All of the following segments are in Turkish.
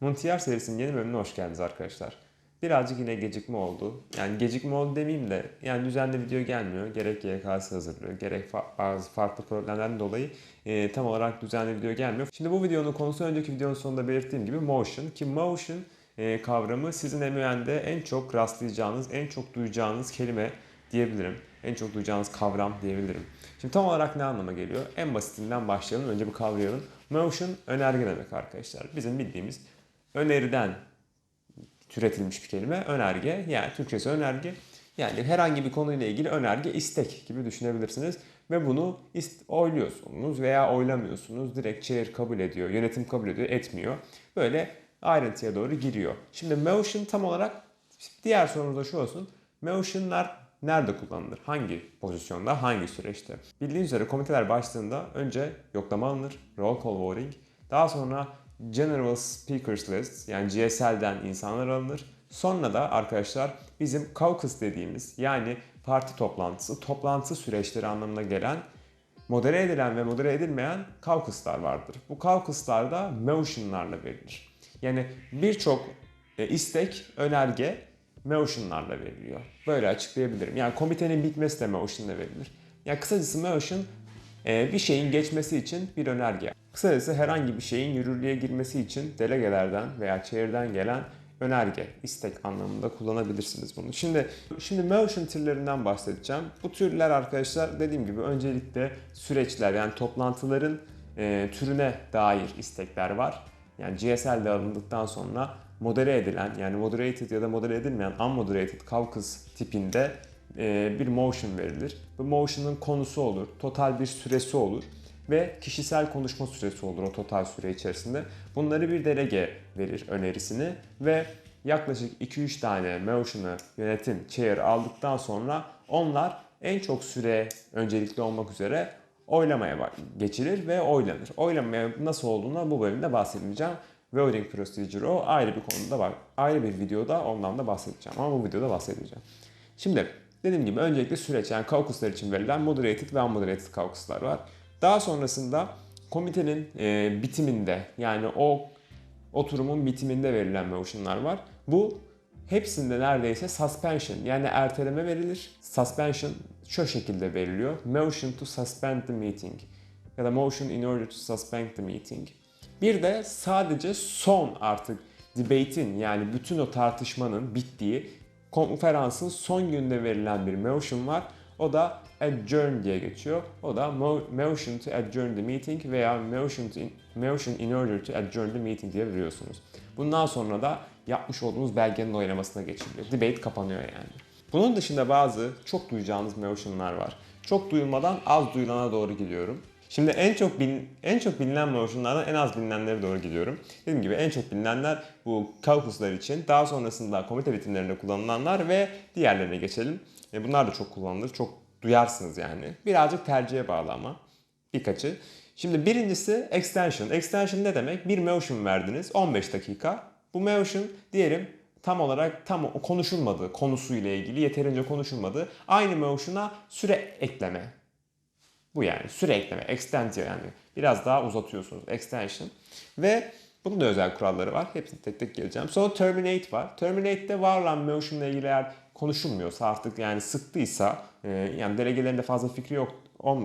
Montier serisinin yeni bölümüne hoş geldiniz arkadaşlar. Birazcık yine gecikme oldu. Yani gecikme oldu demeyeyim de yani düzenli video gelmiyor. Gerek YKS hazırlığı, gerek fa- bazı farklı problemlerden dolayı e, tam olarak düzenli video gelmiyor. Şimdi bu videonun konusu önceki videonun sonunda belirttiğim gibi motion. Ki motion e, kavramı sizin MUN'de en çok rastlayacağınız, en çok duyacağınız kelime diyebilirim. En çok duyacağınız kavram diyebilirim. Şimdi tam olarak ne anlama geliyor? En basitinden başlayalım. Önce bir kavrayalım. Motion önerge demek arkadaşlar. Bizim bildiğimiz öneriden türetilmiş bir kelime. Önerge yani Türkçesi önerge. Yani herhangi bir konuyla ilgili önerge, istek gibi düşünebilirsiniz. Ve bunu ist oyluyorsunuz veya oylamıyorsunuz. Direkt chair kabul ediyor, yönetim kabul ediyor, etmiyor. Böyle ayrıntıya doğru giriyor. Şimdi motion tam olarak diğer sorumuz da şu olsun. Motion'lar nerede kullanılır? Hangi pozisyonda, hangi süreçte? Bildiğiniz üzere komiteler başlığında önce yoklama alınır, roll call voting. Daha sonra General Speakers List yani GSL'den insanlar alınır. Sonra da arkadaşlar bizim caucus dediğimiz yani parti toplantısı, toplantı süreçleri anlamına gelen modere edilen ve modere edilmeyen caucuslar vardır. Bu caucuslar da motionlarla verilir. Yani birçok e, istek, önerge motionlarla veriliyor. Böyle açıklayabilirim. Yani komitenin bitmesi de motionla verilir. Yani kısacası motion bir şeyin geçmesi için bir önerge. Kısacası herhangi bir şeyin yürürlüğe girmesi için delegelerden veya chair'den gelen önerge, istek anlamında kullanabilirsiniz bunu. Şimdi şimdi motion türlerinden bahsedeceğim. Bu türler arkadaşlar dediğim gibi öncelikle süreçler yani toplantıların e, türüne dair istekler var. Yani GSL'de alındıktan sonra modere edilen yani moderated ya da modere edilmeyen unmoderated caucus tipinde bir motion verilir. Bu motion'ın konusu olur, total bir süresi olur ve kişisel konuşma süresi olur o total süre içerisinde. Bunları bir delege verir önerisini ve yaklaşık 2-3 tane motion'ı yönetim, chair aldıktan sonra onlar en çok süre öncelikli olmak üzere oylamaya geçilir ve oylanır. Oylamaya nasıl olduğuna bu bölümde bahsedeceğim. Voting procedure o ayrı bir konuda var. Ayrı bir videoda ondan da bahsedeceğim ama bu videoda bahsedeceğim. Şimdi dediğim gibi öncelikle süreç yani caucuslar için verilen moderated ve unmoderated caucuslar var. Daha sonrasında komitenin e, bitiminde yani o oturumun bitiminde verilen motionlar var. Bu hepsinde neredeyse suspension yani erteleme verilir. Suspension şu şekilde veriliyor. Motion to suspend the meeting ya da motion in order to suspend the meeting. Bir de sadece son artık debate'in yani bütün o tartışmanın bittiği konferansın son günde verilen bir motion var. O da adjourn diye geçiyor. O da mo- motion to adjourn the meeting veya motion, to motion in order to adjourn the meeting diye veriyorsunuz. Bundan sonra da yapmış olduğunuz belgenin oylamasına geçiliyor. Debate kapanıyor yani. Bunun dışında bazı çok duyacağınız motionlar var. Çok duyulmadan az duyulana doğru gidiyorum. Şimdi en çok bilin- en çok bilinen motionlardan en az bilinenlere doğru gidiyorum. Dediğim gibi en çok bilinenler bu caucuslar için. Daha sonrasında komite bitimlerinde kullanılanlar ve diğerlerine geçelim. E, Bunlar da çok kullanılır. Çok duyarsınız yani. Birazcık tercihe bağlı ama. Birkaçı. Şimdi birincisi extension. Extension ne demek? Bir motion verdiniz 15 dakika. Bu motion diyelim tam olarak tam konuşulmadı konusuyla ilgili yeterince konuşulmadı. Aynı motion'a süre ekleme. Bu yani süre ekleme, extend yani biraz daha uzatıyorsunuz extension. Ve bunun da özel kuralları var. Hepsini tek tek geleceğim. Sonra terminate var. Terminate'de var olan motion ile ilgili eğer konuşulmuyorsa artık yani sıktıysa e, yani delegelerinde fazla fikri yok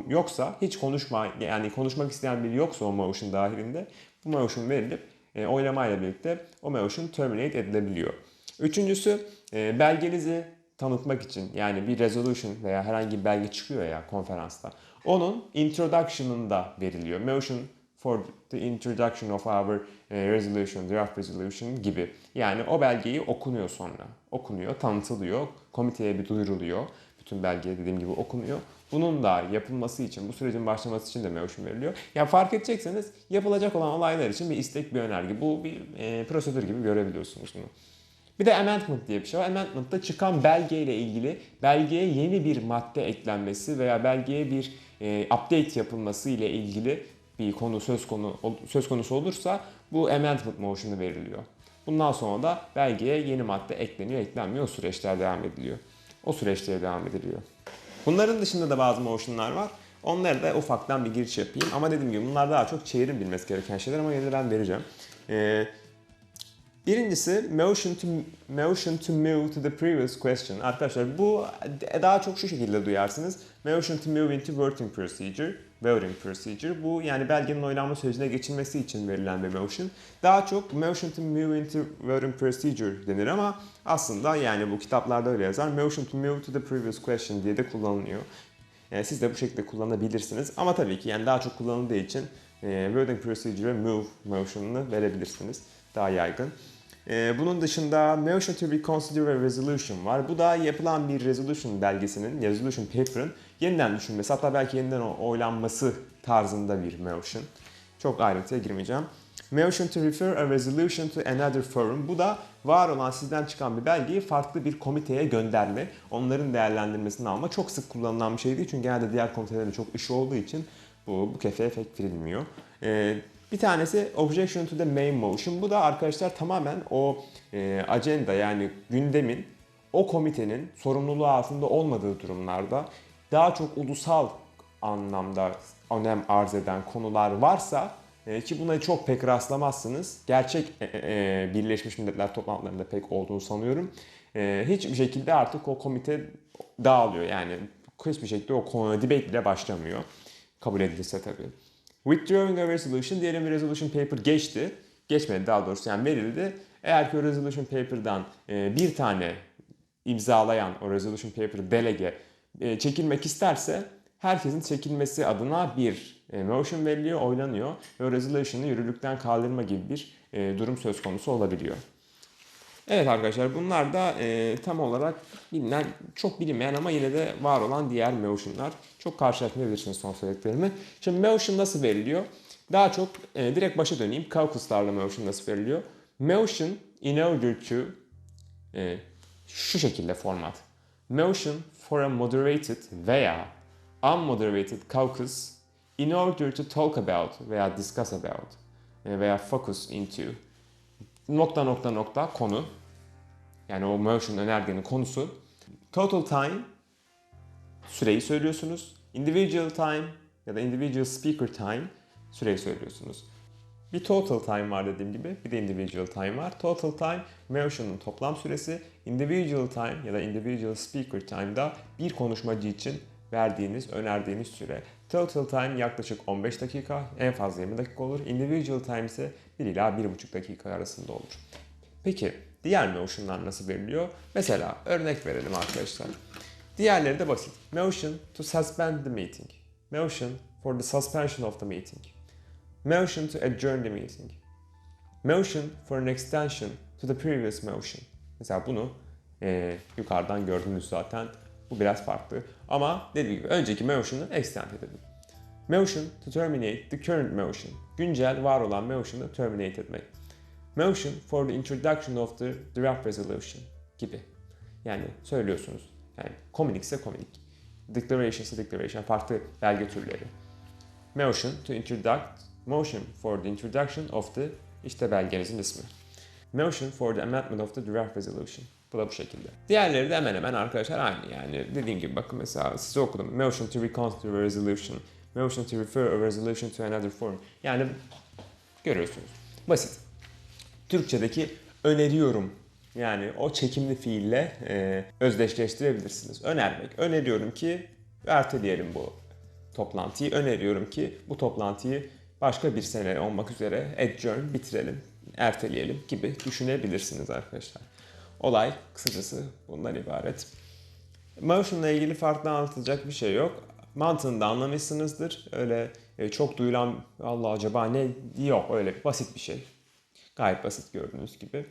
yoksa hiç konuşma yani konuşmak isteyen biri yoksa o motion dahilinde bu motion verilip e, oylamayla birlikte o motion terminate edilebiliyor. Üçüncüsü e, belgenizi tanıtmak için yani bir resolution veya herhangi bir belge çıkıyor ya konferansta. Onun introduction'ında veriliyor. Motion for the introduction of our eh, resolution, draft resolution gibi. Yani o belgeyi okunuyor sonra. Okunuyor, tanıtılıyor, komiteye bir duyuruluyor. Bütün belge dediğim gibi okunuyor. Bunun da yapılması için, bu sürecin başlaması için de motion veriliyor. Yani fark edecekseniz yapılacak olan olaylar için bir istek, bir önerge. Bu bir e, prosedür gibi görebiliyorsunuz bunu. Bir de amendment diye bir şey var. Amendment'ta çıkan belgeyle ilgili belgeye yeni bir madde eklenmesi veya belgeye bir e, update yapılması ile ilgili bir konu söz konu söz konusu olursa bu amendment motion'u veriliyor. Bundan sonra da belgeye yeni madde ekleniyor, eklenmiyor. O süreçler devam ediliyor. O süreçlere devam ediliyor. Bunların dışında da bazı motion'lar var. Onları da ufaktan bir giriş yapayım. Ama dediğim gibi bunlar daha çok çevirim bilmesi gereken şeyler ama yine de ben vereceğim. Ee, Birincisi motion to motion to move to the previous question. Arkadaşlar bu daha çok şu şekilde duyarsınız. Motion to move into voting procedure. Voting procedure. Bu yani belgenin oylanma sürecine geçilmesi için verilen bir motion. Daha çok motion to move into voting procedure denir ama aslında yani bu kitaplarda öyle yazar. Motion to move to the previous question diye de kullanılıyor. Yani siz de bu şekilde kullanabilirsiniz. Ama tabii ki yani daha çok kullanıldığı için e, voting procedure ve move motion'unu verebilirsiniz. Daha yaygın. E, bunun dışında motion to reconsider a resolution var. Bu da yapılan bir resolution belgesinin, resolution paper'ın yeniden düşünmesi, hatta belki yeniden oylanması tarzında bir motion. Çok ayrıntıya girmeyeceğim. Motion to refer a resolution to another forum. Bu da var olan sizden çıkan bir belgeyi farklı bir komiteye gönderme, onların değerlendirmesini alma. Çok sık kullanılan bir şey değil çünkü genelde diğer komitelerin çok işi olduğu için bu, bu kefeye pek verilmiyor. Ee, bir tanesi objection to the main motion. Bu da arkadaşlar tamamen o e, agenda yani gündemin o komitenin sorumluluğu altında olmadığı durumlarda daha çok ulusal anlamda önem arz eden konular varsa e, ki buna çok pek rastlamazsınız. Gerçek e, e, Birleşmiş Milletler toplantılarında pek olduğunu sanıyorum. E, hiçbir şekilde artık o komite dağılıyor. Yani hiçbir şekilde o konu debate bile başlamıyor. Kabul edilirse tabii. Withdrawing a resolution diyelim bir resolution paper geçti. Geçmedi daha doğrusu yani verildi. Eğer ki o resolution paper'dan e, bir tane imzalayan o resolution paper delege e, çekilmek isterse herkesin çekilmesi adına bir e, motion veriliyor, oylanıyor ve resolution'ı yürürlükten kaldırma gibi bir durum söz konusu olabiliyor. Evet arkadaşlar bunlar da e, tam olarak bilinen, çok bilinmeyen ama yine de var olan diğer motion'lar. Çok karşılaşmayabilirsiniz son söylediklerimi. Şimdi motion nasıl veriliyor? Daha çok e, direkt başa döneyim. Caucus'larla motion nasıl veriliyor? Motion in order to e, şu şekilde format. Motion for a moderated veya unmoderated caucus in order to talk about veya discuss about e, veya focus into nokta nokta nokta konu yani o motion önergenin konusu total time süreyi söylüyorsunuz. Individual time ya da individual speaker time süreyi söylüyorsunuz. Bir total time var dediğim gibi, bir de individual time var. Total time motion'un toplam süresi, individual time ya da individual speaker time'da bir konuşmacı için verdiğiniz, önerdiğiniz süre. Total time yaklaşık 15 dakika, en fazla 20 dakika olur. Individual time ise 1 ila 1,5 dakika arasında olur. Peki diğer motion'lar nasıl veriliyor? Mesela örnek verelim arkadaşlar. Diğerleri de basit. Motion to suspend the meeting. Motion for the suspension of the meeting. Motion to adjourn the meeting. Motion for an extension to the previous motion. Mesela bunu eee, yukarıdan gördünüz zaten. Bu biraz farklı. Ama dediğim gibi önceki motion'ı extend edelim. Motion to terminate the current motion. Güncel var olan motion'ı terminate etmek. Motion for the introduction of the draft resolution gibi. Yani söylüyorsunuz. Yani communique ise communique. Declaration ise declaration. Farklı belge türleri. Motion to introduct motion for the introduction of the işte belgenizin ismi. Motion for the amendment of the draft resolution. Bu da bu şekilde. Diğerleri de hemen hemen arkadaşlar aynı yani. Dediğim gibi bakın mesela size okudum. Motion to reconsider resolution. Motion to refer a resolution to another form. Yani görüyorsunuz. Basit. Türkçedeki öneriyorum yani o çekimli fiille e, özdeşleştirebilirsiniz. Önermek. Öneriyorum ki erteleyelim bu toplantıyı. Öneriyorum ki bu toplantıyı başka bir sene olmak üzere adjourn bitirelim, erteleyelim gibi düşünebilirsiniz arkadaşlar. Olay kısacası bundan ibaret. Motion'la ilgili farklı anlatılacak bir şey yok. Mantığını da anlamışsınızdır. Öyle e, çok duyulan Allah acaba ne yok öyle basit bir şey. Gayet basit gördüğünüz gibi.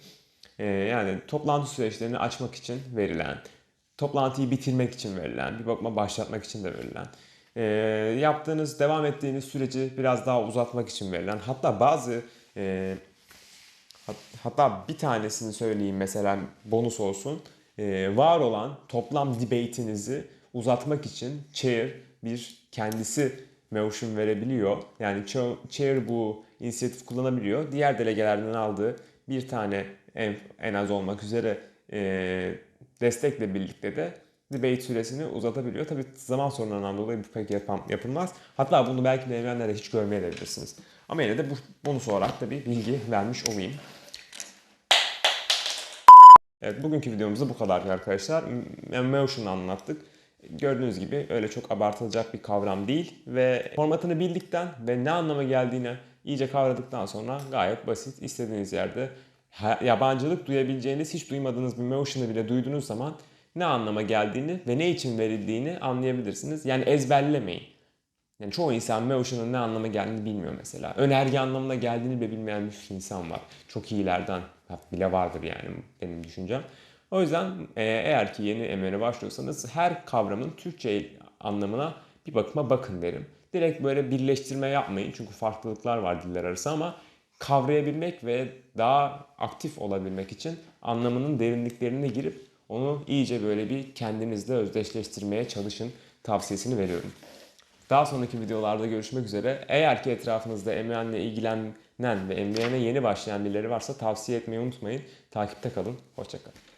E, yani toplantı süreçlerini açmak için verilen, toplantıyı bitirmek için verilen, bir bakıma başlatmak için de verilen, e, yaptığınız, devam ettiğiniz süreci biraz daha uzatmak için verilen, hatta bazı Hatta bir tanesini söyleyeyim mesela bonus olsun. Ee, var olan toplam debate'inizi uzatmak için chair bir kendisi motion verebiliyor. Yani chair bu inisiyatif kullanabiliyor. Diğer delegelerden aldığı bir tane en, en az olmak üzere e, destekle birlikte de debate süresini uzatabiliyor. Tabi zaman sorunlarından dolayı bu pek yapam- yapılmaz. Hatta bunu belki de evrenlerde hiç görmeyebilirsiniz. Ama yine de bu bonus olarak da bir bilgi vermiş olayım. Evet bugünkü videomuzda bu kadar arkadaşlar. Emotion anlattık. Gördüğünüz gibi öyle çok abartılacak bir kavram değil ve formatını bildikten ve ne anlama geldiğini iyice kavradıktan sonra gayet basit istediğiniz yerde yabancılık duyabileceğiniz hiç duymadığınız bir motion'ı bile duyduğunuz zaman ne anlama geldiğini ve ne için verildiğini anlayabilirsiniz. Yani ezberlemeyin. Yani çoğu insan motion'ın ne anlama geldiğini bilmiyor mesela. Önerge anlamına geldiğini bile bilmeyen bir insan var. Çok iyilerden bile vardır yani benim düşüncem. O yüzden e, eğer ki yeni emeğe başlıyorsanız her kavramın Türkçe anlamına bir bakıma bakın derim. Direkt böyle birleştirme yapmayın çünkü farklılıklar var diller arası ama kavrayabilmek ve daha aktif olabilmek için anlamının derinliklerine girip onu iyice böyle bir kendinizle özdeşleştirmeye çalışın tavsiyesini veriyorum. Daha sonraki videolarda görüşmek üzere. Eğer ki etrafınızda emriyenle ilgilenen ve emriyene yeni başlayan birileri varsa tavsiye etmeyi unutmayın. Takipte kalın. Hoşçakalın.